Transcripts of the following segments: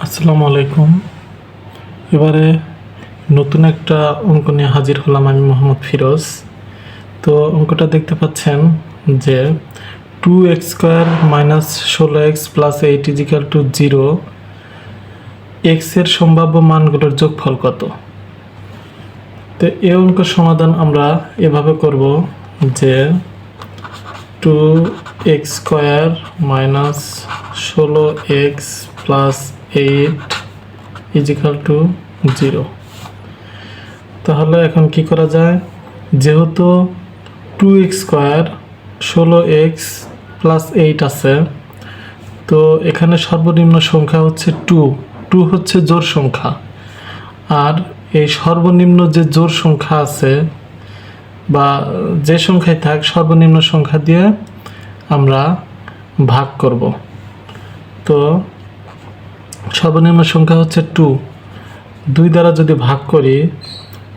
আসসালামু আলাইকুম। এবারে নতুন একটা অঙ্ক নিয়ে হাজির হলাম আমি মোহাম্মদ ফিরোজ। তো অঙ্কটা দেখতে পাচ্ছেন যে টু এক্স স্কোয়ার মাইনাস ষোলো x plus eight is equal to zero এক্সের সম্ভাব্য মানগুলোর যোগফল কত? তো এ অঙ্কের সমাধান আমরা এভাবে করব যে টু এক্স স্কোয়ার মাইনাস ষোলো x plus eight is equal to zero তাহলে এখন কি করা যায়? যেহেতু টু এক্স স্কোয়ার ষোলো এক্স প্লাস এইট আছে, তো এখানে সর্বনিম্ন সংখ্যা হচ্ছে টু টু হচ্ছে জোর সংখ্যা। আর এই সর্বনিম্ন যে জোর সংখ্যা আছে, বা যে সংখ্যায় থাক, সর্বনিম্ন সংখ্যা দিয়ে আমরা ভাগ করব। তো সর্বনিম্ন সংখ্যা হচ্ছে টু দুই দ্বারা যদি ভাগ করি,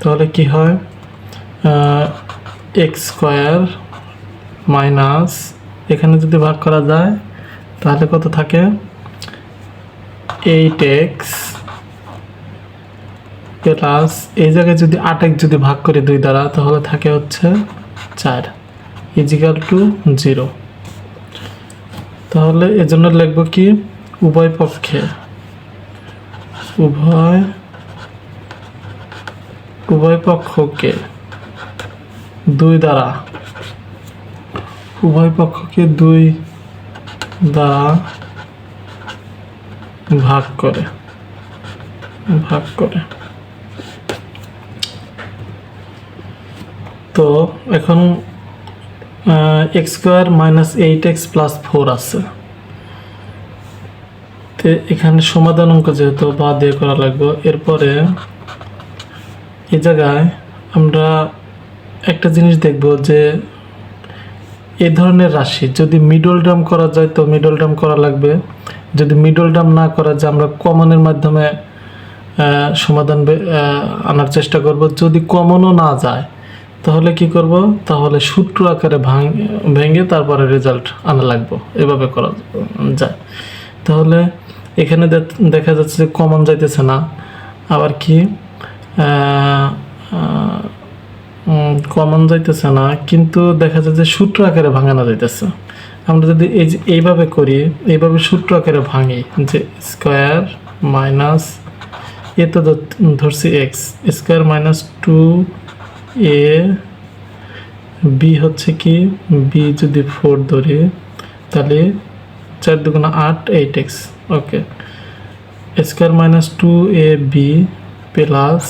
তাহলে কি হয়? এক্স স্কোয়ার মাইনাস এখানে যদি ভাগ করা যায়, তাহলে কত থাকে? এইট এক্স প্লাস এই জায়গায় যদি আট এক যদি ভাগ করি দুই দ্বারা, তাহলে থাকে হচ্ছে চার ইজিক্যাল টু জিরো তাহলে এজন্য লিখব কি? উভয় পক্ষে। উভয় উভয় পক্ষকে দুই দ্বারা, উভয় পক্ষকে দুই দ্বারা ভাগ করে ভাগ করে। তো এখন x square minus eight x plus four আছে। তো এখানে সমাধান অঙ্ক যেহেতু বা দিয়ে করা লাগবে। এরপরে এই জায়গায় আমরা একটা জিনিস দেখব যে এই ধরনের রাশি যদি মিডল ডাম করা যায় তো মিডল ডাম করা লাগবে। যদি মিডল ডাম না করা যায় আমরা কমনের মাধ্যমে সমাধান আনার চেষ্টা করব। যদি কমনও না যায়, তাহলে কি করব? তাহলে সূত্র আকারে ভাঙ ভেঙে তারপরে রেজাল্ট আনা লাগবে। এভাবে করা যায়। তাহলে এখানে দেখা যাচ্ছে যে কমন যাইতেছে না। আবার কি? কমন যাইতেছে না, কিন্তু দেখা যায় যে সূত্র আকারে ভাঙানো যাইতেছে। আমরা যদি এই যে এইভাবে করি, এইভাবে সূত্র আকারে ভাঙি, যে স্কোয়ার মাইনাস এ তো ধরছি x square minus two a b হচ্ছে কি? বি যদি ফোর ধরি, তাহলে চার দুগুণা আট eight x, okay. Square minus two a b plus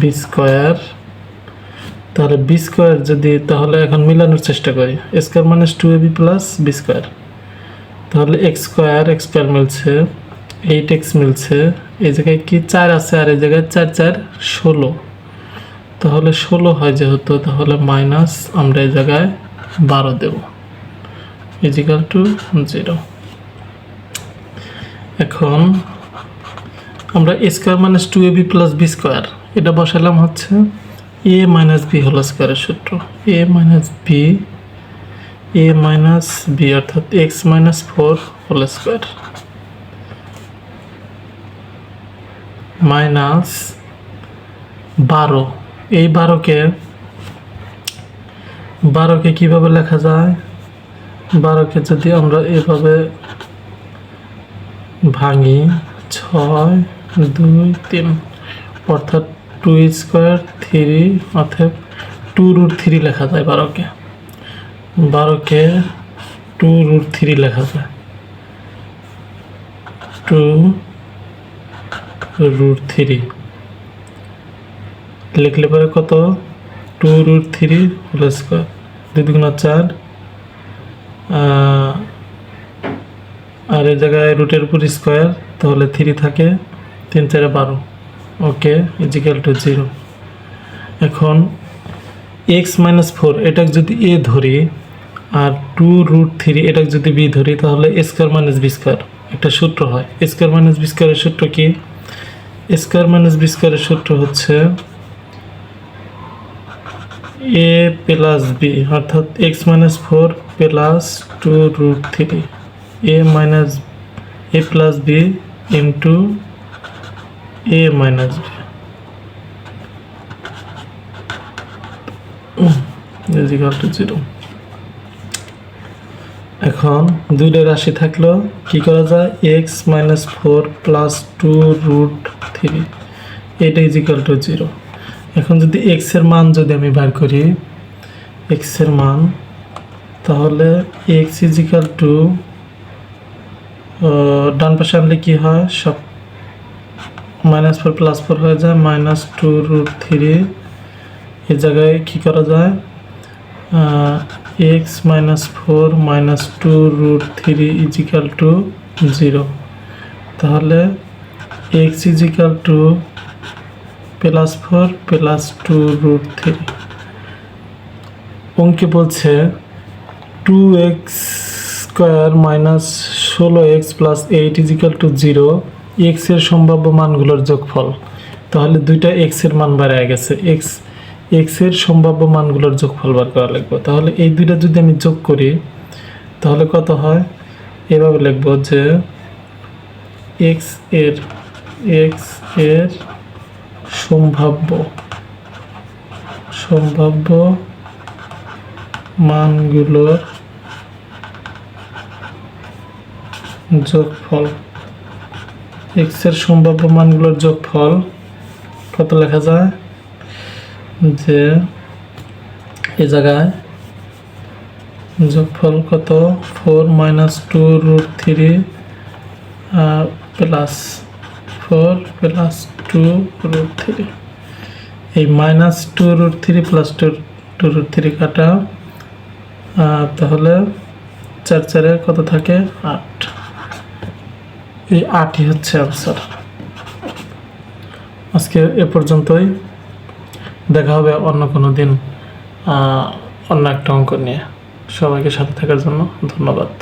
b square. তাহলে বি স্কোয়ার যদি, তাহলে এখন মিলানোর চেষ্টা করি। Square minus two a b plus b square. তাহলে এক্স স্কোয়ার এক্স স্কোয়ার মিলছে, এইট এক্স মিলছে। এই জায়গায় কি চার আছে আর এই জায়গায় চার চার, ষোলো। তাহলে ষোলো হয় যেহেতু, তাহলে মাইনাস আমরা এই জায়গায় বারো দেব। ইজিক্যাল টু জিরো এখন আমরা a square minus two a b plus b square এটা বসালাম হচ্ছে এ মাইনাস বি হোল স্কোয়ারের সূত্র। A minus b a minus b অর্থাৎ x minus four whole square minus বারো। এই বারোকে বারোকে কীভাবে লেখা যায়? বারোকে যদি আমরা এভাবে ভাঙি। ছয়, দুই, তিন। অর্থাৎ টু স্কোয়ার থ্রি অর্থাৎ টু রুট থ্রি লেখা যায় বারোকে। বারোকে টু রুট থ্রি লেখা যায়। টু রুট থ্রি লিখলে পরে কত? Two root three whole square দুই দুগুণা চার আর এই জায়গায় রুটের উপর স্কোয়ার তাহলে থ্রি থাকে, তিন, চারে বারো। Okay is equal to zero এখন এক্স মাইনাস ফোর এটাকে যদি এ ধরি, আর টু রুট থ্রি এটাকে যদি বি ধরি, তাহলে স্কোয়ার মাইনাস বি স্কোয়ার একটা সূত্র হয়। স্কোয়ার মাইনাস বি স্কোয়ারের সূত্র কি? স্কোয়ার মাইনাস বি স্কোয়ারের সূত্র হচ্ছে এ প্লাস বি অর্থাৎ X minus four plus two root three, A minus A plus B into A minus B. Two zero. এখন দুইটা রাশি থাকল, কি করা যায়? X minus four plus two root three, এটা ইজ ইকাল টু জিরো। এখন যদি এক্সের মান যদি আমি বার করি এক্সের মান তাহলে এক্স ইজ ইকাল টু ডান পাশে আনলে কি হয়? সব মাইনাস ফোর প্লাস ফোর হয়ে যায়। মাইনাস টু রুট থ্রি এ জায়গায় কী করা যায়? X minus four minus two root three is equal to zero তাহলে x is equal to plus four plus two root three অঙ্কে বলছে টু এক্স স্কোয়ার মাইনাস ষোলো x plus eight is equal to zero এক্সের সম্ভাব্য মানগুলোর যোগফল। তাহলে দুইটা এক্সের মান বাড়ায় গেছে। এক্স এক্সের সম্ভাব্য মানগুলোর যোগফল বার করা লাগবে। তাহলে এই দুইটা যদি আমি যোগ করি, তাহলে কত হয়? এভাবে লিখব যে এক্সের এক্সের সম্ভাব্য সম্ভাব্য মানগুলোর যোগফল এক্সের সম্ভাব্য মানগুলোর যোগফল, কত লেখা যায়? যে এ জায়গায় যোগফল কত? Four minus two root three plus four plus two root three এই minus two root three plus two two root three কাটা তাহলে চার চারে কত থাকে? আট। এই আটই হচ্ছে অ্যান্সার আজকে এ পর্যন্তই। দেখা হবে অন্য কোনো দিন অন্য একটা অঙ্ক নিয়ে। সবাইকে সাথে থাকার জন্য ধন্যবাদ।